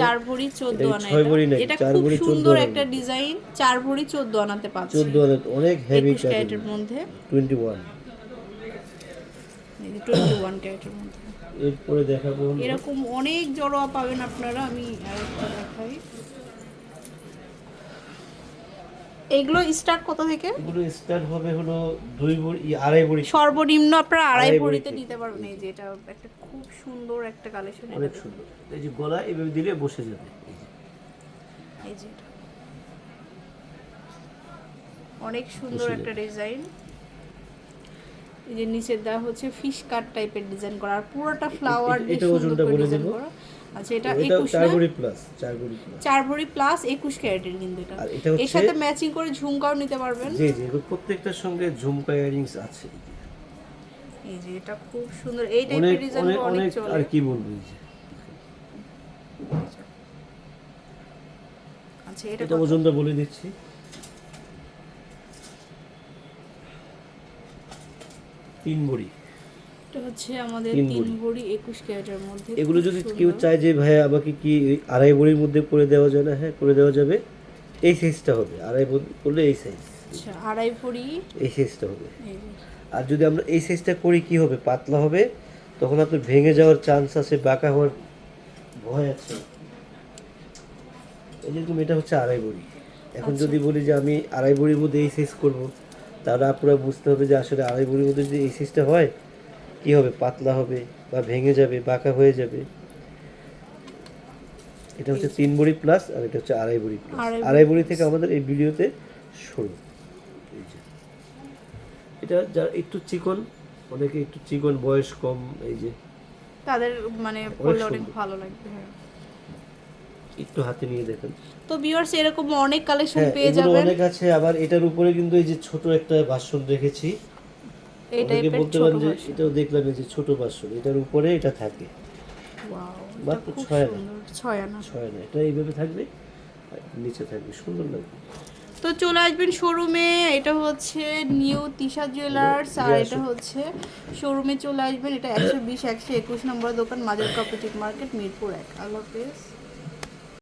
চার ভরি চোদ্দ আনা এটা। নাকি? এটা চার খুব সুন্দর একটা ডিজাইন চার ভরি চোদ্দ আনাতে পাচ্ছি। চোদ্দ হাজার অনেক হেভি ক্যারেটের মধ্যে। টোয়েন্টি ওয়ান টোয়েন্টি ওয়ান ক্যারেটের মধ্যে। এরপরে দেখাবো। এরকম অনেক জড়োয়া পাবেন আপনারা আমি আরেকটা দেখাই। এগুলো স্টার্ট কত থেকে? এগুলো স্টার্ট হবে হলো দুই বড়ি আড়াই বড়ি। সর্বনিম্ন আপনারা আড়াই বড়িতে। নিতে পারবেন। এই যে এটা একটা খুব সুন্দর একটা কালেকশন অনেক সুন্দর। এই যে গলা এভাবে দিলে বসে যাবে। এই যে। অনেক সুন্দর একটা ডিজাইন এই যে নিচের দেওয়া হচ্ছে ফিশ কাট টাইপের ডিজাইন করা। আর পুরোটা ফ্লাওয়ার দিয়ে সুন্দর করে বলে ডিজাইন করা। আচ্ছা এটা এটা একুশ চার ভরি প্লাস চার ভরি প্লাস চার ভরি প্লাস একুশ ক্যারেটের কিন্তু এটা। এর সাথে ম্যাচিং করে ঝুমকাও নিতে পারবেন। জি জি প্রত্যেকটার সঙ্গে ঝুমকা ইয়ারিংস আছে। এই যে এটা খুব সুন্দর। এই টাইপের ডিজাইন অনেক অনেক চলে। আর কি বলব এই যে? আচ্ছা এটা? ওজনটা বলে দিচ্ছি। তিন ভরি এটা হচ্ছে আমাদের তিন তিন ভরি। ভরি একুশ ক্যারেটের মধ্যে। এগুলো যদি কেউ চায় যে ভাই আমাকে কি আড়াই ভরির মধ্যে করে দেওয়া যায় না? হ্যাঁ করে দেওয়া যাবে। এই সাইজটা হবে। আড়াই ভরি করলে এই সাইজ আচ্ছা আড়াই ভরি এই সাইজটা হবে। আর যদি আমরা এই সাইজটা করি কি হবে? পাতলা হবে। তখন আপনার ভেঙে যাওয়ার চান্স আছে বাঁকা হওয়ার ভয় আছে। এই যেরকম এটা হচ্ছে আড়াই ভরি এখন আচ্ছা। যদি বলি যে আমি আড়াই ভরির মধ্যে এই সাইজ করব। তাহলে আপনারা বুঝতে হবে যে আসলে আড়াই ভরির মধ্যে যদি এই সাইজটা হয় কি হবে? পাতলা হবে বা ভেঙে যাবে বাঁকা হয়ে যাবে। এটা হচ্ছে তিন ভরি প্লাস আর এটা হচ্ছে আড়াই ভরি প্লাস আড়াই ভরি থেকে আমাদের এই ভিডিওতে শুরু। এটা যারা একটু চিকন অনেকে একটু চিকন বয়স কম এই যে। তাদের মানে পড়লে অনেক ভালো লাগবে হ্যাঁ। একটু হাতে নিয়ে দেখেন। তো ভিউয়ার্স এরকম অনেক কালেকশন হ্যাঁ পেয়ে যাবেন। অনেক আছে আবার এটার উপরে কিন্তু এই যে ছোট একটা ভাষণ রেখেছি। এই টাইপের বলতে পারেন যে এটাও দেখলাম যে ছোট ভাষণ এটার উপরে এটা থাকে। ওয়াও মাত্র ছয় আনা। ছয় আনা। ছয় না এটা এইভাবে থাকবে নিচে থাকবে সুন্দর লাগবে। তো চলে আসবেন শোরুমে এটা হচ্ছে নিউ তিশা জুয়েলার্স আর এটা এটা হচ্ছে শোরুমে চলে আসবেন এটা একশো বিশ একশো একুশ নম্বর দোকান মাজার কপারেটিভ মার্কেট মিরপুর এক। আল্লাহ হাফেজ।